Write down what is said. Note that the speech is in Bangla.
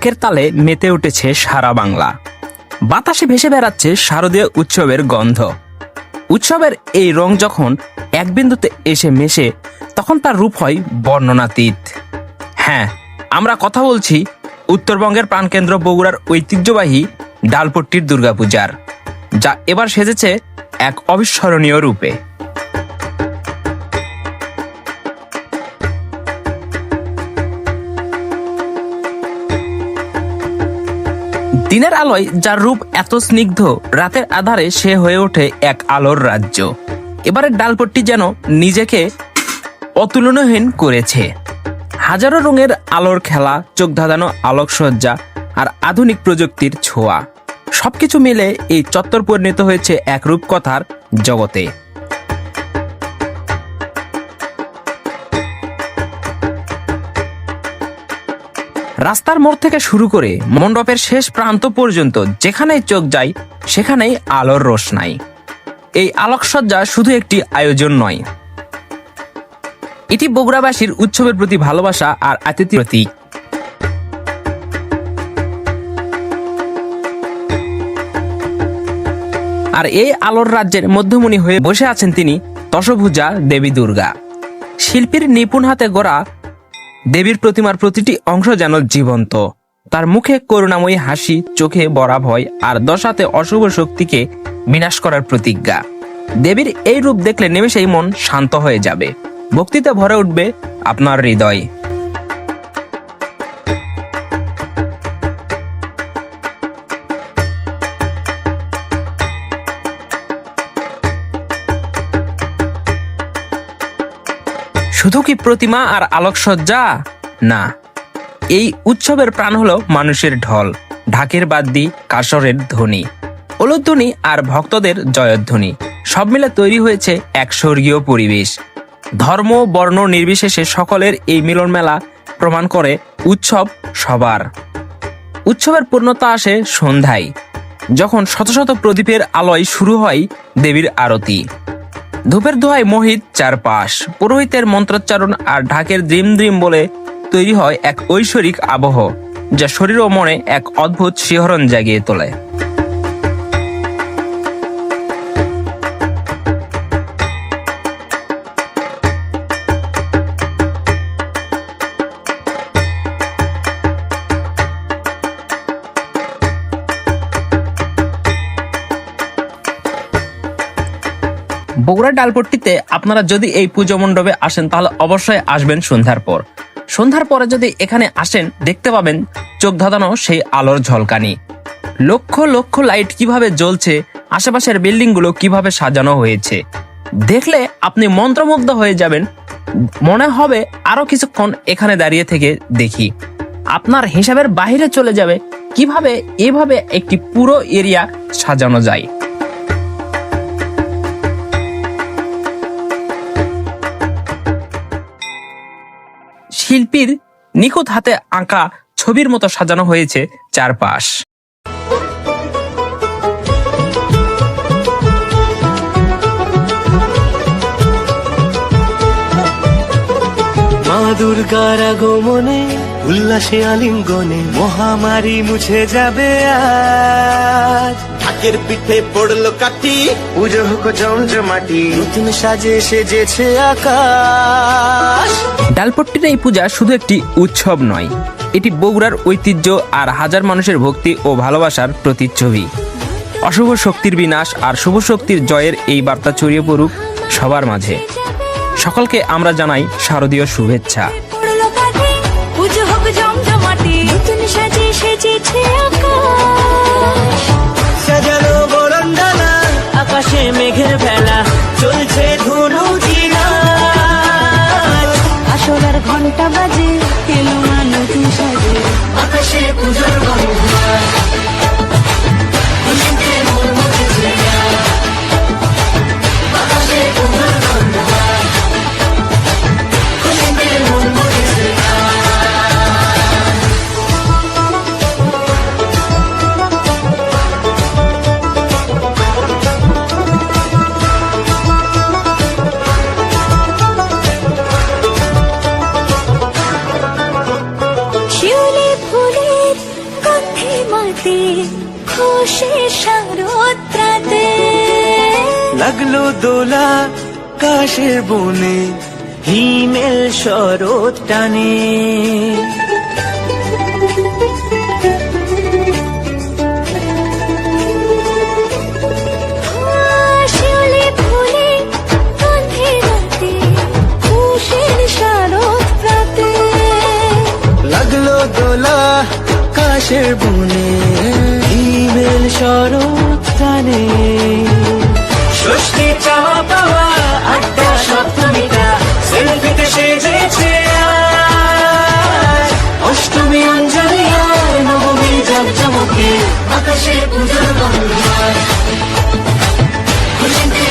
ঢাকের তালে মেতে উঠেছে সারা বাংলা। বাতাসে ভেসে বেড়াচ্ছে শারদীয় উৎসবের গন্ধ। উৎসবের এই রং যখন এক বিন্দুতে এসে মেশে, তখন তার রূপ হয় বর্ণনাতীত হ্যাঁ আমরা কথা বলছি উত্তরবঙ্গের প্রাণকেন্দ্র বগুড়ার ঐতিহ্যবাহী ডালপট্টির দুর্গাপূজার, যা এবার সেজেছে এক অবিস্মরণীয় রূপে। দিনের আলোয় যার রূপ এত স্নিগ্ধ, রাতের আধারে সে হয়ে ওঠে এক আলোর রাজ্য। এবারের ডালপট্টি যেন নিজেকে অতুলনীয়হীন করেছে। হাজারো রঙের আলোর খেলা চোখ ধাঁধানো আলোকসজ্জা আর আধুনিক প্রযুক্তির ছোঁয়া। সবকিছু মিলে এই চত্বর পরিণত হয়েছে এক রূপকথার জগতে। রাস্তার মোড় থেকে শুরু করে মণ্ডপের শেষ প্রান্ত পর্যন্ত যেখানেই চোখ যায়, সেখানেই আলোর রোশনাই। এই আলোকসজ্জা শুধু একটি আয়োজন নয়। এটি বগুড়াবাসীর উৎসবের প্রতি ভালোবাসা আর আতিথ্য প্রতীক। আর এই আলোর রাজ্যের মধ্যমণি হয়ে বসে আছেন তিনি দশভুজা দেবী দুর্গা। শিল্পীর নিপুণ হাতে গড়া দেবীর প্রতিমার প্রতিটি অংশ যেন জীবন্ত। তার মুখে করুণাময়ী হাসি, চোখে বরা ভয়, আর দশাতে অশুভ শক্তিকে বিনাশ করার প্রতিজ্ঞা। দেবীর এই রূপ দেখলে নিমেষেই মন শান্ত হয়ে যাবে। ভক্তিতে ভরে উঠবে আপনার হৃদয়। শুধু কি প্রতিমা আর আলোকসজ্জা? না। এই উৎসবের প্রাণ হলো মানুষের ঢল, ঢাকের বাদ্যি, কাসরের ধ্বনি, ওলধ্বনি আর ভক্তদের জয়ধ্বনি। সব মিলে তৈরি হয়েছে এক স্বর্গীয় পরিবেশ। ধর্ম, বর্ণ নির্বিশেষে সকলের এই মিলন মেলা প্রমাণ করে উৎসব সবার। উৎসবের পূর্ণতা আসে সন্ধ্যায়, যখন শত শত প্রদীপের আলোয় শুরু হয় দেবীর আরতি। ধূপের দোহায় মোহিত চারপাশ। পুরোহিতের মন্ত্রোচ্চারণ আর ঢাকের দ্রিম দ্রিম বলে তৈরি হয় এক ঐশ্বরিক আবহ, যা শরীর ও মনে এক অদ্ভুত শিহরণ জাগিয়ে তোলে। বগুড়ার ডালপট্টিতে আপনারা যদি এই পুজো মণ্ডপে আসেন, তাহলে অবশ্যই আসবেন সন্ধ্যার পর। সন্ধ্যার পরে যদি এখানে আসেন, দেখতে পাবেন চোখ ধাঁধানো সেই আলোর ঝলকানি। লক্ষ লক্ষ লাইট কীভাবে জ্বলছে, আশেপাশের বিল্ডিংগুলো কীভাবে সাজানো হয়েছে। দেখলে আপনি মন্ত্রমুগ্ধ হয়ে যাবেন। মনে হবে আরও কিছুক্ষণ এখানে দাঁড়িয়ে থেকে দেখি। আপনার হিসাবের বাইরে চলে যাবে কীভাবে এভাবে একটি পুরো এরিয়া সাজানো যায়। শিল্পীর নিখুঁত হাতে আঁকা ছবির মতো সাজানো হয়েছে চারপাশ। মা দুর্গার আগমনে উল্লাসে আলিঙ্গনে মহামারী মুছে যাবে আজ। ঢাকের পিঠে পড়ল কাঠি। পুজো হোক জমজমাটি নতুন সাজে সেজেছে আকাশ। ডালপট্টির এই পূজা শুধু একটি উৎসব নয় এটি বগুড়ার ঐতিহ্য আর হাজার মানুষের ভক্তি ও ভালোবাসার প্রতিচ্ছবি। অশুভ শক্তির বিনাশ আর শুভ শক্তির জয়ের এই বার্তা ছড়িয়ে পড়ুক সবার মাঝে। সকলকে আমরা জানাই শারদীয় শুভেচ্ছা। সেজেছে আকাশ। সাজানো বরন্দানা আকাশে মেঘের রাতে খুশি শারদরাতে লাগল দোলা কাশের বনে হিমেল শরৎ টানে। আকাশের বনে, ইমেল শরৎ টানে ষষ্ঠী চাওয়া পাওয়া, আড্ডা সপ্তমীটা সেলফিতে সেজেছে অষ্টমী অঞ্জলি নবমী জমজমকে আকাশের পুজোর বন্ধ খুশিতে